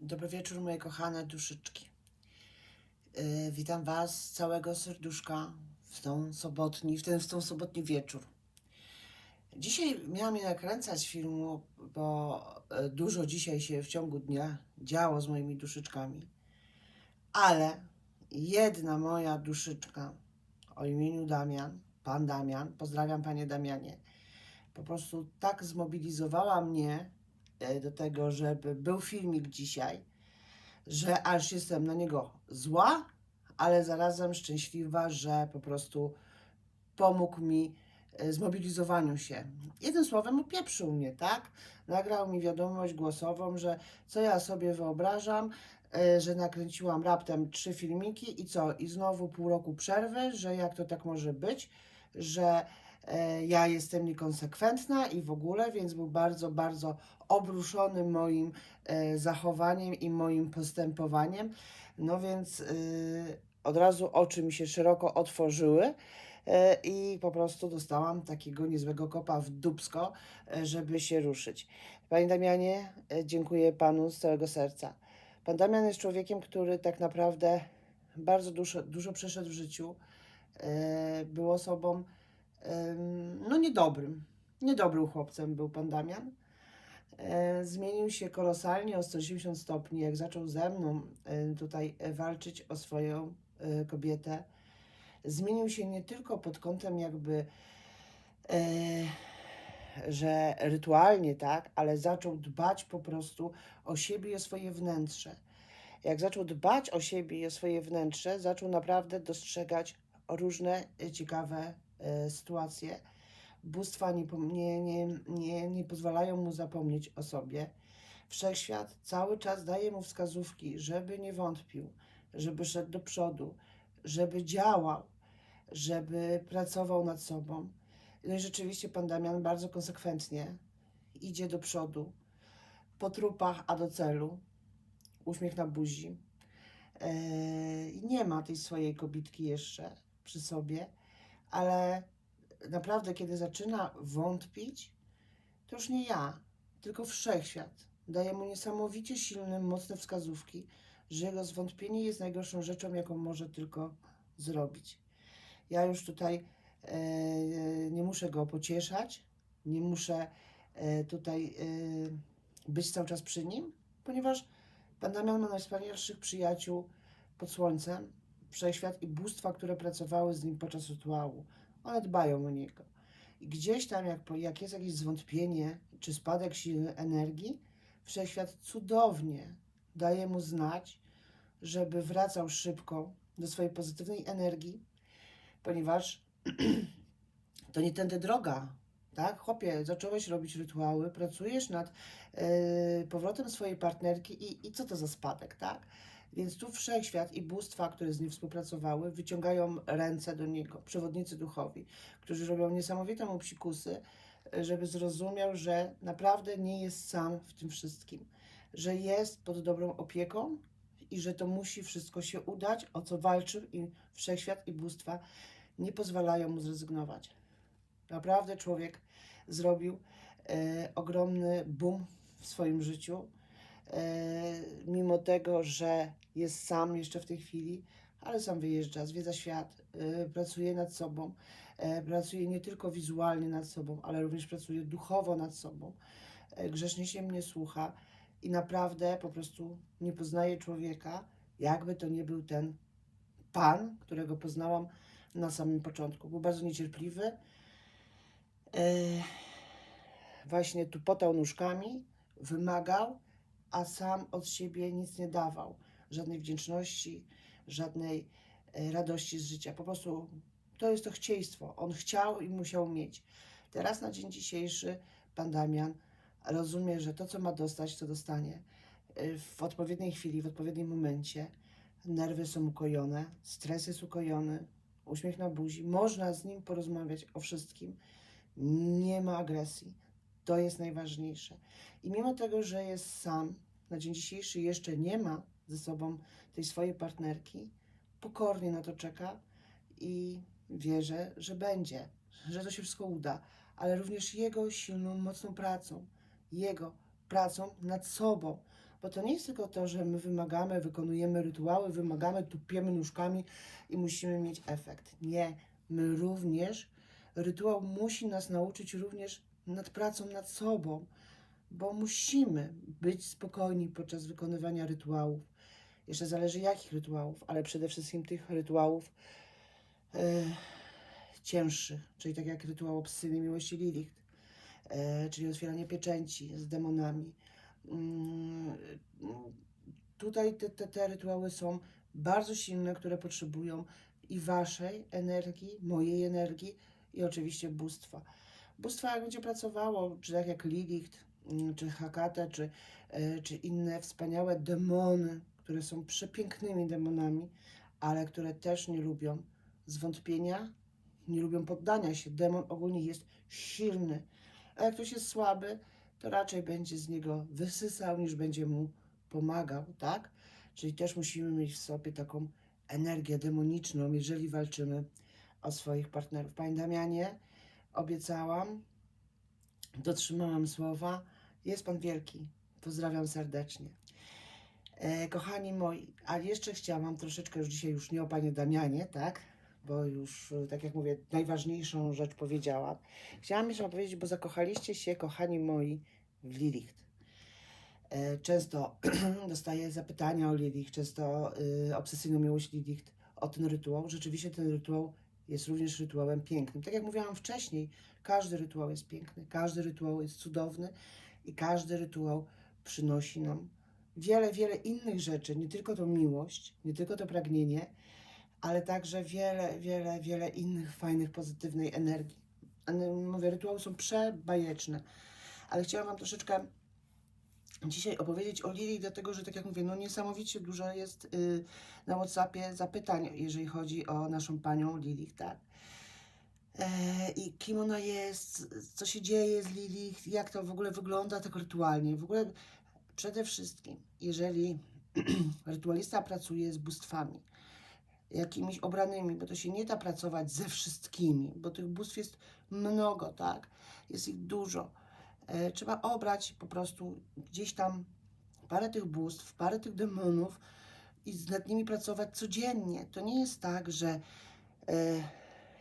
Dobry wieczór, moje kochane duszyczki. Yy, witam Was z całego serduszka w tą sobotni, w ten, w tą sobotni wieczór. Dzisiaj miałam nie nakręcać filmu, bo e, dużo dzisiaj się w ciągu dnia działo z moimi duszyczkami. Ale jedna moja duszyczka o imieniu Damian, pan Damian, pozdrawiam panie Damianie, po prostu tak zmobilizowała mnie e, do tego, żeby był filmik dzisiaj, że aż jestem na niego zła, ale zarazem szczęśliwa, że po prostu pomógł mi e, zmobilizowaniu się. Jednym słowem upieprzył mnie, tak? Nagrał mi wiadomość głosową, że co ja sobie wyobrażam, e, że nakręciłam raptem trzy filmiki i co? I znowu pół roku przerwy, że jak to tak może być, że e, ja jestem niekonsekwentna i w ogóle, więc był bardzo, bardzo obruszony moim e, zachowaniem i moim postępowaniem. No więc y, od razu oczy mi się szeroko otworzyły e, i po prostu dostałam takiego niezłego kopa w dubsko, e, żeby się ruszyć. Panie Damianie, e, dziękuję Panu z całego serca. Pan Damian jest człowiekiem, który tak naprawdę bardzo dużo, dużo przeszedł w życiu. E, Był osobą no niedobrym. Niedobrym chłopcem był pan Damian. E, Zmienił się kolosalnie o 180 stopni, jak zaczął ze mną e, tutaj walczyć o swoją e, kobietę. Zmienił się nie tylko pod kątem jakby, że rytualnie, tak, ale zaczął dbać po prostu o siebie i o swoje wnętrze. Jak zaczął dbać o siebie i o swoje wnętrze, zaczął naprawdę dostrzegać różne ciekawe sytuacje. Bóstwa nie, nie, nie, nie, nie pozwalają mu zapomnieć o sobie. Wszechświat cały czas daje mu wskazówki, żeby nie wątpił, żeby szedł do przodu, żeby działał, żeby pracował nad sobą. No i rzeczywiście pan Damian bardzo konsekwentnie idzie do przodu, po trupach, a do celu. Uśmiech na buzi. Eee, nie ma tej swojej kobitki jeszcze przy sobie, ale naprawdę, kiedy zaczyna wątpić, to już nie ja, tylko wszechświat daje mu niesamowicie silne, mocne wskazówki, że jego zwątpienie jest najgorszą rzeczą, jaką może tylko zrobić. Ja już tutaj e, nie muszę go pocieszać, nie muszę e, tutaj e, być cały czas przy nim, ponieważ Pan Damian ma najwspanialszych przyjaciół pod słońcem, wszechświat i bóstwa, które pracowały z nim podczas rytuału. One dbają o niego. I gdzieś tam, jak, jak jest jakieś zwątpienie czy spadek siły energii, wszechświat cudownie daje mu znać, żeby wracał szybko do swojej pozytywnej energii, ponieważ to nie tędy droga. Tak, chłopie, zacząłeś robić rytuały, pracujesz nad e, powrotem swojej partnerki i, i co to za spadek, tak? Więc tu wszechświat i bóstwa, które z nim współpracowały, wyciągają ręce do niego, przewodnicy duchowi, którzy robią niesamowite mu psikusy, żeby zrozumiał, że naprawdę nie jest sam w tym wszystkim, że jest pod dobrą opieką i że to musi wszystko się udać, o co walczył i wszechświat i bóstwa nie pozwalają mu zrezygnować. Naprawdę człowiek zrobił e, ogromny boom w swoim życiu, mimo tego, że jest sam jeszcze w tej chwili, ale sam wyjeżdża, zwiedza świat, e, pracuje nad sobą, e, pracuje nie tylko wizualnie nad sobą, ale również pracuje duchowo nad sobą. E, grzecznie się mnie słucha i naprawdę po prostu nie poznaje człowieka, jakby to nie był ten pan, którego poznałam na samym początku. Był bardzo niecierpliwy. E, właśnie tu potał nóżkami, wymagał, a sam od siebie nic nie dawał. Żadnej wdzięczności, żadnej e, radości z życia. Po prostu to jest to chcieństwo. On chciał i musiał mieć. Teraz na dzień dzisiejszy pan Damian rozumie, że to, co ma dostać, to dostanie e, w odpowiedniej chwili, w odpowiednim momencie. Nerwy są ukojone, stres jest ukojony, uśmiech na buzi. Można z nim porozmawiać o wszystkim. Nie ma agresji. To jest najważniejsze. I mimo tego, że jest sam, na dzień dzisiejszy jeszcze nie ma ze sobą tej swojej partnerki, pokornie na to czeka i wierzę, że będzie, że to się wszystko uda, ale również jego silną, mocną pracą, jego pracą nad sobą, Bo to nie jest tylko to, że my wymagamy, wykonujemy rytuały, wymagamy, tupiemy nóżkami i musimy mieć efekt. Nie, my również, rytuał musi nas nauczyć również nad pracą nad sobą, bo musimy być spokojni podczas wykonywania rytuałów. Jeszcze zależy jakich rytuałów, ale przede wszystkim tych rytuałów e, cięższych, czyli tak jak rytuał obsyjny miłości Lilith, e, czyli otwieranie pieczęci z demonami. Mm, tutaj te, te, te rytuały są bardzo silne, które potrzebują i waszej energii, mojej energii i oczywiście bóstwa. Bóstwa jak będzie pracowało, czy tak jak Lilith, mm, czy Hakata, czy, e, czy inne wspaniałe demony, które są przepięknymi demonami, ale które też nie lubią zwątpienia, nie lubią poddania się. Demon ogólnie jest silny, a jak ktoś jest słaby, to raczej będzie z niego wysysał, niż będzie mu pomagał, tak? Czyli też musimy mieć w sobie taką energię demoniczną, jeżeli walczymy o swoich partnerów. Panie Damianie, obiecałam, dotrzymałam słowa. Jest Pan wielki. Pozdrawiam serdecznie. E, kochani moi, a jeszcze chciałam troszeczkę już dzisiaj, już nie o Panie Damianie, tak? Bo już, e, tak jak mówię, najważniejszą rzecz powiedziałam. Chciałam jeszcze powiedzieć, bo zakochaliście się, kochani moi, w Lilith. E, Często dostaję zapytania o Lilith, często y, obsesyjną miłość Lilith, o ten rytuał. Rzeczywiście ten rytuał jest również rytuałem pięknym. Tak jak mówiłam wcześniej, każdy rytuał jest piękny, każdy rytuał jest cudowny i każdy rytuał przynosi nam wiele, wiele innych rzeczy, nie tylko tą miłość, nie tylko to pragnienie, ale także wiele, wiele, wiele innych fajnych, pozytywnej energii. Mówię, rytuały są przebajeczne, ale chciałam Wam troszeczkę dzisiaj opowiedzieć o Lili, dlatego że, tak jak mówię, no niesamowicie dużo jest y, na WhatsAppie zapytań, jeżeli chodzi o naszą panią Lili, tak? E, I kim ona jest, co się dzieje z Lili, jak to w ogóle wygląda tak rytualnie. W ogóle przede wszystkim, jeżeli rytualista pracuje z bóstwami, jakimiś obranymi, bo to się nie da pracować ze wszystkimi, bo tych bóstw jest mnogo, tak? Jest ich dużo. E, trzeba obrać po prostu gdzieś tam parę tych bóstw, parę tych demonów i nad nimi pracować codziennie. To nie jest tak, że e,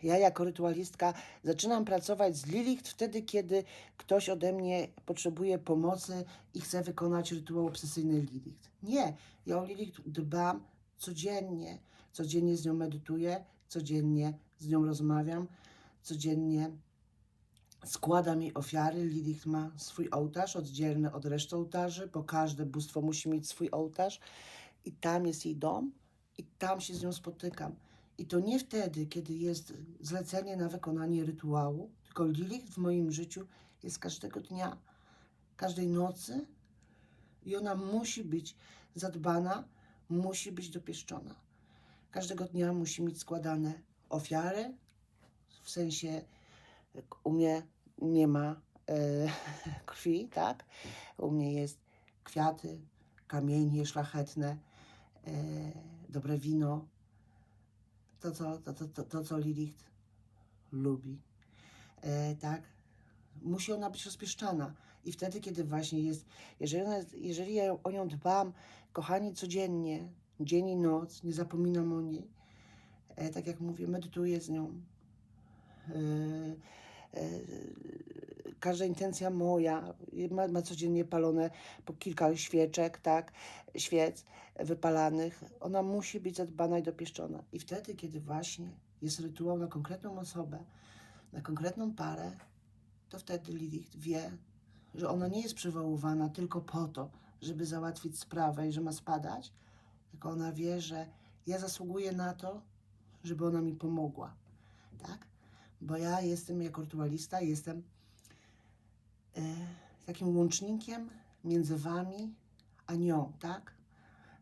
ja jako rytualistka zaczynam pracować z Lilith wtedy, kiedy ktoś ode mnie potrzebuje pomocy i chce wykonać rytuał obsesyjny Lilith. Nie, ja o Lilith dbam codziennie. Codziennie z nią medytuję, codziennie z nią rozmawiam, codziennie składam jej ofiary. Lilith ma swój ołtarz oddzielny od reszty ołtarzy, bo każde bóstwo musi mieć swój ołtarz i tam jest jej dom i tam się z nią spotykam. I to nie wtedy, kiedy jest zlecenie na wykonanie rytuału, tylko Lilith w moim życiu jest każdego dnia, każdej nocy i ona musi być zadbana, musi być dopieszczona. Każdego dnia musi mieć składane ofiary, w sensie u mnie nie ma e, krwi, tak? U mnie jest kwiaty, kamienie szlachetne, e, dobre wino, to, co, to, to, to, to, co Lilith lubi, e, tak? Musi ona być rozpieszczana. I wtedy, kiedy właśnie jest, jeżeli, ona, jest- jeżeli ja o nią dbam, kochani, codziennie, dzień i noc, nie zapominam o niej, tak jak mówię, medytuję z nią. E, każda intencja moja ma, ma codziennie palone po kilka świeczek, tak, świec wypalanych. Ona musi być zadbana i dopieszczona. I wtedy, kiedy właśnie jest rytuał na konkretną osobę, na konkretną parę, to wtedy Lilith wie, że ona nie jest przywoływana tylko po to, żeby załatwić sprawę i że ma spadać, tylko ona wie, że ja zasługuję na to, żeby ona mi pomogła, tak? Bo ja jestem jako rytualista, jestem e, takim łącznikiem między wami a nią, tak?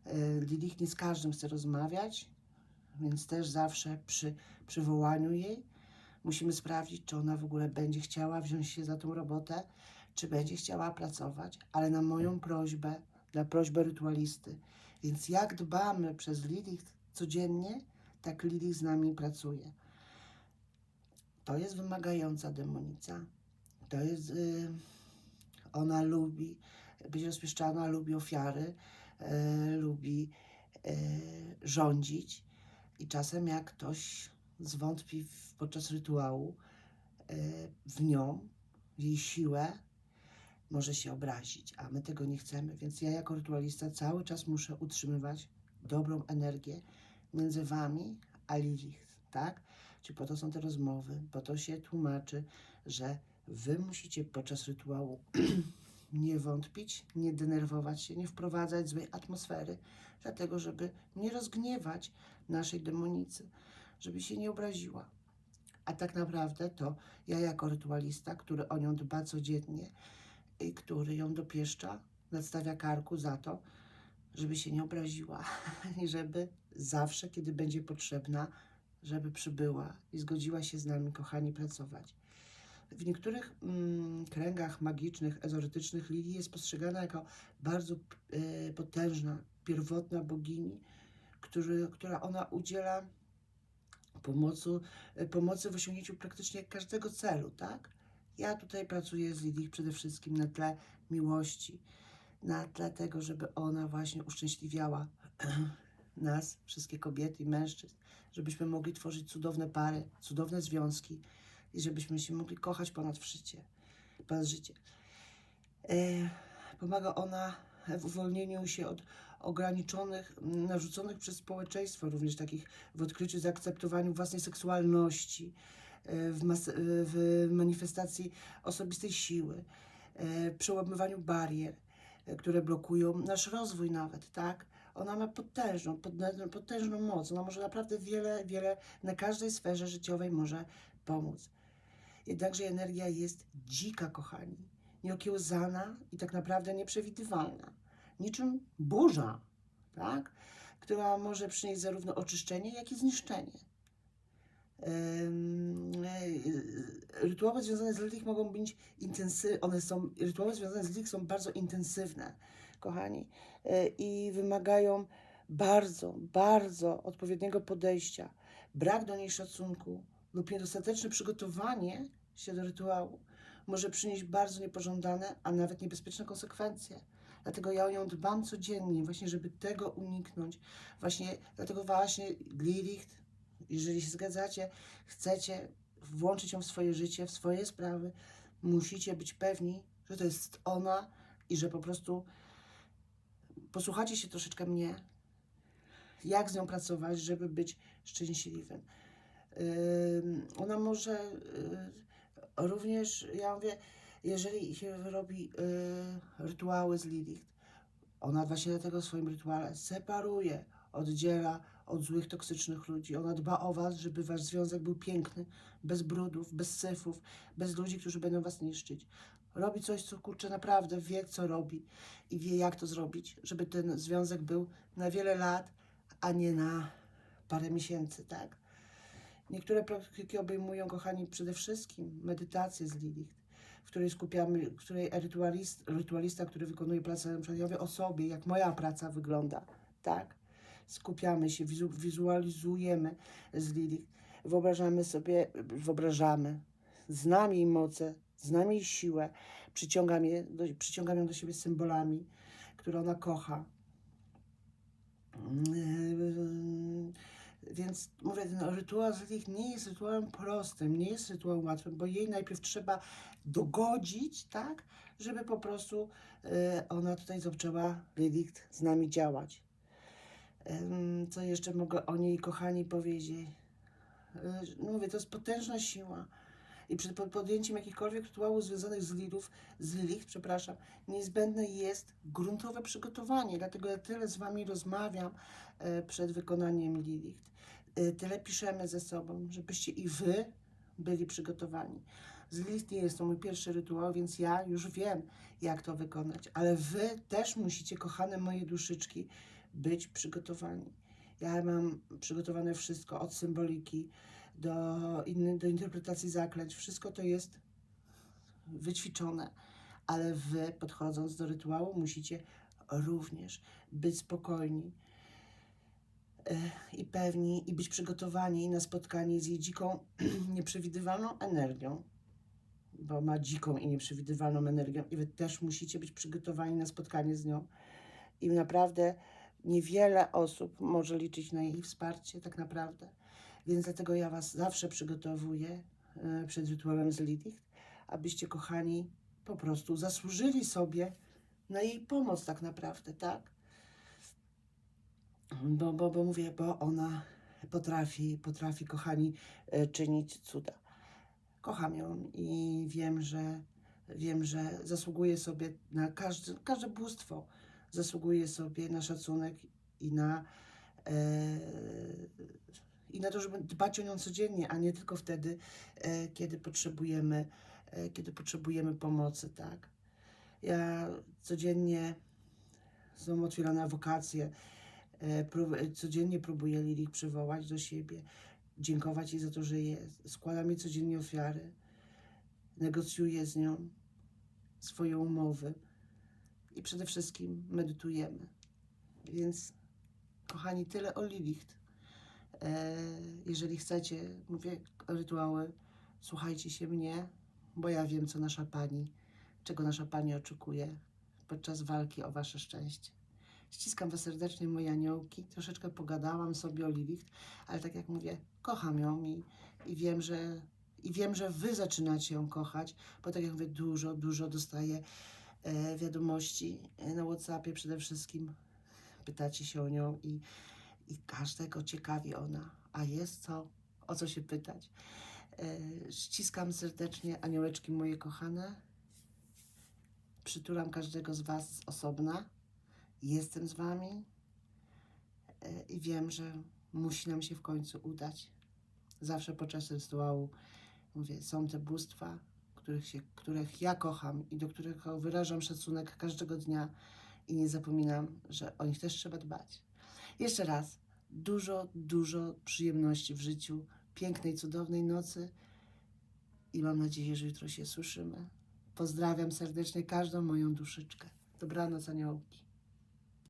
E, Lilith nie z każdym chce rozmawiać, więc też zawsze przy przywołaniu jej musimy sprawdzić, czy ona w ogóle będzie chciała wziąć się za tą robotę, czy będzie chciała pracować, ale na moją prośbę, na prośbę rytualisty. Więc jak dbamy przez Lilith codziennie, tak Lilith z nami pracuje. To jest wymagająca demonica. To jest. y, ona lubi być rozpieszczana, lubi ofiary, e, lubi e, rządzić. I czasem jak ktoś zwątpi w, podczas rytuału w nią, w jej siłę, może się obrazić, a my tego nie chcemy. Więc ja jako rytualista cały czas muszę utrzymywać dobrą energię między wami a Lilith, tak? Czyli po to są te rozmowy, po to się tłumaczy, że wy musicie podczas rytuału nie wątpić, nie denerwować się, nie wprowadzać złej atmosfery, dlatego żeby nie rozgniewać naszej demonicy, żeby się nie obraziła. A tak naprawdę to ja jako rytualista, który o nią dba codziennie i który ją dopieszcza, nadstawia karku za to, żeby się nie obraziła i żeby zawsze, kiedy będzie potrzebna, żeby przybyła i zgodziła się z nami, kochani, pracować. W niektórych mm, kręgach magicznych, ezorytycznych Lili jest postrzegana jako bardzo e, potężna, pierwotna bogini, który, która ona udziela pomocy, e, pomocy w osiągnięciu praktycznie każdego celu, tak? Ja tutaj pracuję z Lilith przede wszystkim na tle miłości, na tle tego, żeby ona właśnie uszczęśliwiała nas, wszystkie kobiety i mężczyzn, żebyśmy mogli tworzyć cudowne pary, cudowne związki i żebyśmy się mogli kochać ponad życie. Ponad życie. E, pomaga ona w uwolnieniu się od ograniczonych, narzuconych przez społeczeństwo, również takich w odkryciu, zaakceptowaniu własnej seksualności, e, w, mas- e, w manifestacji osobistej siły, przełamywaniu barier, które blokują nasz rozwój nawet, tak? Ona ma potężną, potężną, moc. Ona może naprawdę wiele, wiele na każdej sferze życiowej może pomóc. Jednakże energia jest dzika, kochani, nieokiełzana i tak naprawdę nieprzewidywalna. Niczym burza, tak? która może przynieść zarówno oczyszczenie, jak i zniszczenie. E, Rytuały związane z Lilith mogą być intensywne, one są, rytuały związane z Lilith są bardzo intensywne, kochani, i wymagają bardzo, bardzo odpowiedniego podejścia. Brak do niej szacunku lub niedostateczne przygotowanie się do rytuału może przynieść bardzo niepożądane, a nawet niebezpieczne konsekwencje. Dlatego ja o nią dbam codziennie, właśnie żeby tego uniknąć. Właśnie dlatego właśnie Lilith, jeżeli się zgadzacie, chcecie włączyć ją w swoje życie, w swoje sprawy, musicie być pewni, że to jest ona i że po prostu posłuchacie się troszeczkę mnie, jak z nią pracować, żeby być szczęśliwym. Ym, ona może y, również, ja mówię, jeżeli się robi y, rytuały z Lilith, ona właśnie dlatego w swoim rytuale separuje, oddziela od złych, toksycznych ludzi. Ona dba o was, żeby wasz związek był piękny, bez brudów, bez syfów, bez ludzi, którzy będą was niszczyć. Robi coś, co kurczę naprawdę wie, co robi i wie, jak to zrobić, żeby ten związek był na wiele lat, a nie na parę miesięcy, tak? Niektóre praktyki obejmują, kochani, przede wszystkim medytację z Lilith, w której skupiamy, w której rytualist, rytualista, który wykonuje pracę, na przykład ja mówię o sobie, jak moja praca wygląda, tak? Skupiamy się, wizu, wizualizujemy z Lilith, wyobrażamy sobie, wyobrażamy, znamy jej moce, znamy jej siłę, przyciągam, je do, przyciągam ją do siebie symbolami, które ona kocha. Yy, Więc mówię, ten rytuał z nie jest rytuałem prostym, nie jest rytuałem łatwym, bo jej najpierw trzeba dogodzić, tak, żeby po prostu e, ona tutaj zaczęła Lilith z nami działać. Co jeszcze mogę o niej, kochani, powiedzieć? E, Mówię, to jest potężna siła. I przed pod- podjęciem jakichkolwiek rytuałów związanych z Lilith, z Lilith, przepraszam, niezbędne jest gruntowe przygotowanie. Dlatego ja tyle z Wami rozmawiam e, przed wykonaniem Lilith. E, Tyle piszemy ze sobą, żebyście i Wy byli przygotowani. Z Lilith nie jest to mój pierwszy rytuał, więc ja już wiem, jak to wykonać. Ale Wy też musicie, kochane moje duszyczki, być przygotowani. Ja mam przygotowane wszystko, od symboliki do, inny, do interpretacji zaklęć. Wszystko to jest wyćwiczone, ale Wy, podchodząc do rytuału, musicie również być spokojni e, i pewni i być przygotowani na spotkanie z jej dziką, nieprzewidywalną energią. bo ma dziką i nieprzewidywalną energię i wy też musicie być przygotowani na spotkanie z nią. I naprawdę niewiele osób może liczyć na jej wsparcie, tak naprawdę. Więc dlatego ja Was zawsze przygotowuję e, przed rytuałem z Lilith, abyście, kochani, po prostu zasłużyli sobie na jej pomoc, tak naprawdę, tak? Bo, bo, bo mówię, bo ona potrafi, potrafi, kochani, e, czynić cuda. Kocham ją i wiem, że wiem, że zasługuje sobie na każde, każde bóstwo, zasługuje sobie na szacunek i na, e, i na to, żeby dbać o nią codziennie, a nie tylko wtedy, e, kiedy potrzebujemy, e, kiedy potrzebujemy pomocy, tak? Ja codziennie są otwierane wakacje, e, codziennie próbuję Lili przywołać do siebie, dziękować jej za to, że jest. Składam jej codziennie ofiary, negocjuję z nią swoje umowy i przede wszystkim medytujemy. Więc, kochani, tyle o Lilicht. E, jeżeli chcecie, mówię, rytuały, słuchajcie się mnie, bo ja wiem, co nasza Pani, czego nasza Pani oczekuje podczas walki o Wasze szczęście. Ściskam Was serdecznie, moje aniołki. Troszeczkę pogadałam sobie o Lilicht, ale tak jak mówię, kocham ją i, i wiem, że i wiem, że Wy zaczynacie ją kochać, bo tak jak mówię, dużo, dużo dostaję e, wiadomości na WhatsAppie przede wszystkim. Pytacie się o nią i, i każdego ciekawi ona. A jest co? O co się pytać? E, ściskam serdecznie aniołeczki moje kochane. Przytulam każdego z Was z osobna. Jestem z Wami e, i wiem, że musi nam się w końcu udać. Zawsze podczas rytuału mówię, są te bóstwa, których, się, których ja kocham i do których wyrażam szacunek każdego dnia i nie zapominam, że o nich też trzeba dbać. Jeszcze raz, dużo, dużo przyjemności w życiu, pięknej, cudownej nocy i mam nadzieję, że jutro się słyszymy. Pozdrawiam serdecznie każdą moją duszyczkę. Dobranoc, aniołki.